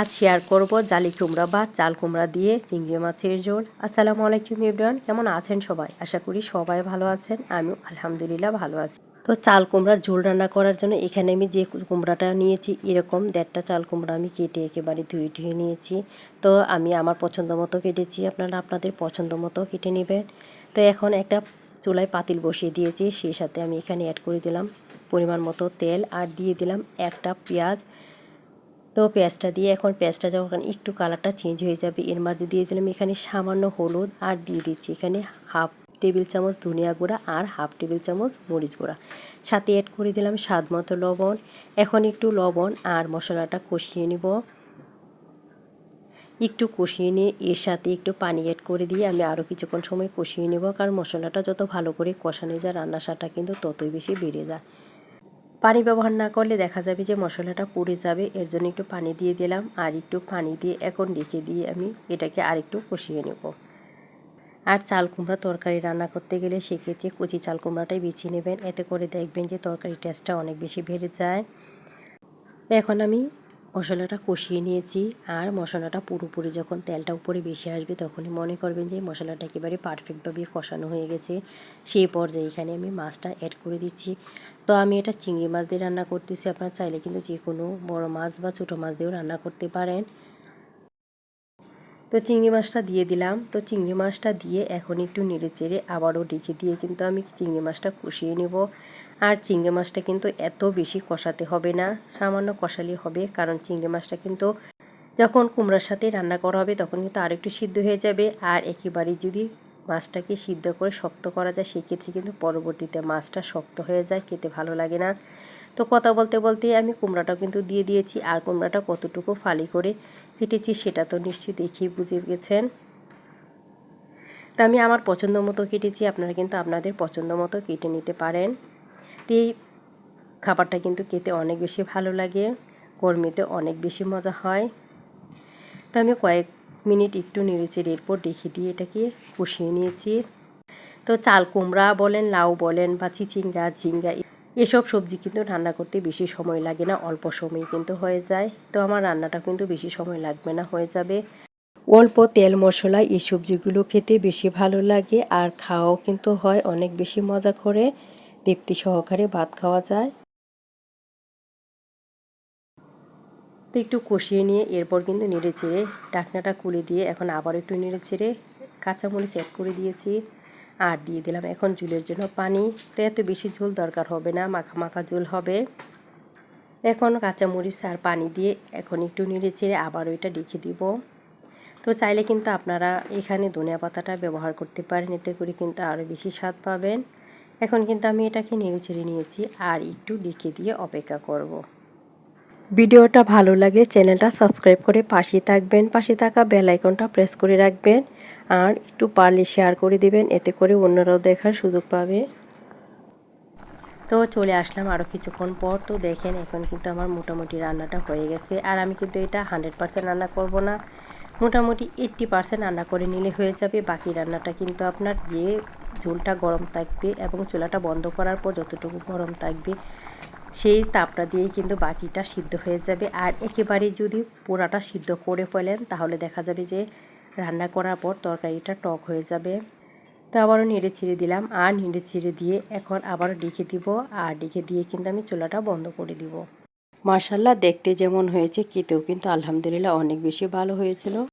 আজ শেয়ার করব জালি কুমড়া বা চাল কুমড়া দিয়ে চিংড়ি মাছের ঝোল। আসসালামু আলাইকুম ইবরান কেমন আছেন সবাই? আশা করি সবাই ভালো আছেন আমি আলহামদুলিল্লাহ ভালো আছি। তো চাল কুমড়ার ঝোল রান্না করার জন্য এখানে আমি যে কুমড়াটা নিয়েছি, এরকম দেড়টা চাল কুমড়া আমি কেটে একেবারে ধুয়ে ধুয়ে নিয়েছি। তো আমি আমার পছন্দ মতো কেটেছি, আপনারা আপনাদের পছন্দ মতো কেটে নেবেন। তো এখন একটা চুলায় পাতিল বসিয়ে দিয়েছি, সেই সাথে আমি এখানে অ্যাড করে দিলাম পরিমাণ মতো তেল আর দিয়ে দিলাম একটা পেঁয়াজ। তো পেঁয়াজটা দিয়ে এখন পেঁয়াজটা যখন একটু কালারটা চেঞ্জ হয়ে যাবে, এর মাঝে দিয়ে দিলাম এখানে সামান্য হলুদ আর দিয়ে দিচ্ছি এখানে হাফ টেবিল চামচ ধনিয়া গুঁড়া আর হাফ টেবিল চামচ মরিচ গুঁড়া। সাথে অ্যাড করে দিলাম স্বাদ মতো লবণ। এখন একটু লবণ আর মশলাটা কষিয়ে নিব। একটু কষিয়ে নিয়ে এর সাথে একটু পানি অ্যাড করে দিয়ে আমি আরও কিছুক্ষণ সময় কষিয়ে নেব, কারণ মশলাটা যত ভালো করে কষানো যায়, রান্নার স্বাদটা কিন্তু ততই বেশি বেড়ে যায়। পানি ব্যবহার না করলে দেখা যাবে যে মশলাটা পুড়ে যাবে। এর জন্য একটু পানি দিয়ে দিলাম আর একটু পানি দিয়ে এখন রেখে দিয়ে আমি এটাকে আরেকটু কষিয়ে নেব। আর চাল কুমড়া তরকারি রান্না করতে গেলে সেক্ষেত্রে কচি চাল কুমড়াটাই বেছে নেবেন। এতে করে দেখবেন যে তরকারি টেস্টটা অনেক বেশি বেড়ে যায়। এখন আমি মশলাটা কষিয়ে নিয়েছি আর মশলাটা পুরোপুরি যখন তেলটা উপরে বেশি আসবে তখনই মনে করবেন যে মশলাটা একেবারে পারফেক্টভাবে কষানো হয়ে গেছে। সেই পর্যায়ে এখানে আমি মাছটা অ্যাড করে দিচ্ছি। তো আমি এটা চিংড়ি মাছ দিয়ে রান্না করতেছি। আপনারা চাইলে কিন্তু যে কোনো বড় মাছ বা ছোটো মাছ দিয়েও রান্না করতে পারেন। তো চিংড়ি মাছটা দিয়ে দিলাম। তো চিংড়ি মাছটা দিয়ে এখন একটু নেড়ে চেড়ে আবারও ডেকে দিয়ে কিন্তু আমি চিংড়ি মাছটা কষিয়ে নেব। আর চিংড়ি মাছটা কিন্তু এত বেশি কষাতে হবে না, সামান্য কষালি হবে। কারণ চিংড়ি মাছটা কিন্তু যখন কুমড়ার সাথে রান্না করা হবে তখন কিন্তু আরেকটু সিদ্ধ হয়ে যাবে। আর একেবারেই যদি মাছটাকে সিদ্ধ করে শক্ত করা যায়। সেক্ষেত্রে কিন্তু পরবর্তীতে মাছটা শক্ত হয়ে যায়, খেতে ভালো লাগে না। তো কথা বলতে বলতে আমি কুমড়াটাও কিন্তু দিয়ে দিয়েছি। আর কুমড়াটা কতটুকু ফালি করে কেটেছি সেটা তো নিশ্চয়ই দেখেই বুঝে গেছেন। তা আমি আমার পছন্দ মতো কেটেছি, আপনারা কিন্তু আপনাদের পছন্দ মতো কেটে নিতে পারেন। তো এই খাবারটা কিন্তু খেতে অনেক বেশি ভালো লাগে, গরমিতে অনেক বেশি মজা হয়। তো আমি কয়েক মিনিট একটু নেড়েচেড়ে এরপর রেখে দিয়ে এটাকে কষিয়ে নিয়েছি। তো চাল কুমড়া বলেন, লাউ বলেন বা চিচিঙ্গা, ঝিঙ্গা এসব সবজি কিন্তু রান্না করতে বেশি সময় লাগে না, অল্প সময় কিন্তু হয়ে যায়। তো আমার রান্নাটা কিন্তু বেশি সময় লাগবে না, হয়ে যাবে। অল্প তেল মশলা, এই সবজিগুলো খেতে বেশি ভালো লাগে আর খাওয়াও কিন্তু হয়, অনেক বেশি মজা করে। তৃপ্তি সহকারে ভাত খাওয়া যায়। তো একটু কষিয়ে নিয়ে এরপর কিন্তু নেড়ে চেড়ে ডাকনাটা খুলে দিয়ে এখন আবার একটু নেড়ে চেড়ে কাঁচামরিচ অ্যাড করে দিয়েছি আর দিয়ে দিলাম এখন ঝুলের জন্য পানি। তো এত বেশি ঝোল দরকার হবে না, মাখা মাখা ঝোল হবে। এখন কাঁচামরিচ আর পানি দিয়ে এখন একটু নেড়ে চেড়ে আবারও এটা রেখে দিব। তো চাইলে কিন্তু আপনারা এখানে ধনিয়া পাতাটা ব্যবহার করতে পারেন, এতে করে কিন্তু আরও বেশি স্বাদ পাবেন। এখন কিন্তু আমি এটাকে নেড়ে চেড়ে নিয়েছি আর একটু ডেকে দিয়ে অপেক্ষা করব। ভিডিওটা ভালো লাগে, চ্যানেলটা সাবস্ক্রাইব করে পাশে থাকবেন, পাশে থাকা বেল আইকনটা প্রেস করে রাখবেন আর একটু পারলে শেয়ার করে দিবেন, এতে করে অন্যরাও দেখার সুযোগ পাবে। তো চলে আসলাম আরও কিছুক্ষণ পর। তো দেখেন, এখন কিন্তু আমার মোটামুটি রান্নাটা হয়ে গেছে আর আমি কিন্তু এটা হান্ড্রেড পারসেন্ট রান্না করব না। মোটামুটি এইট্টি পারসেন্ট রান্না করে নিলে হয়ে যাবে। বাকি রান্নাটা কিন্তু আপনার যে ঝোলটা গরম থাকবে এবং চুলাটা বন্ধ করার পর যতটুকু গরম থাকবে সেই তাপটা দিয়েই কিন্তু বাকিটা সিদ্ধ হয়ে যাবে। আর একেবারে যদি পোড়াটা সিদ্ধ করে ফেলেন, তাহলে দেখা যাবে যে রান্না করার পর তরকারিটা টক হয়ে যাবে। তো আবারও নেড়ে ছিঁড়ে দিলাম। আর নেড়ে ছিঁড়ে দিয়ে এখন আবারও ডেকে দিব। আর ডেকে দিয়ে কিন্তু আমি চুলাটা বন্ধ করে দিব। মার্শাল্লাহ দেখতে যেমন হয়েছে, খেতেও কিন্তু আলহামদুলিল্লাহ অনেক বেশি ভালো হয়েছিল।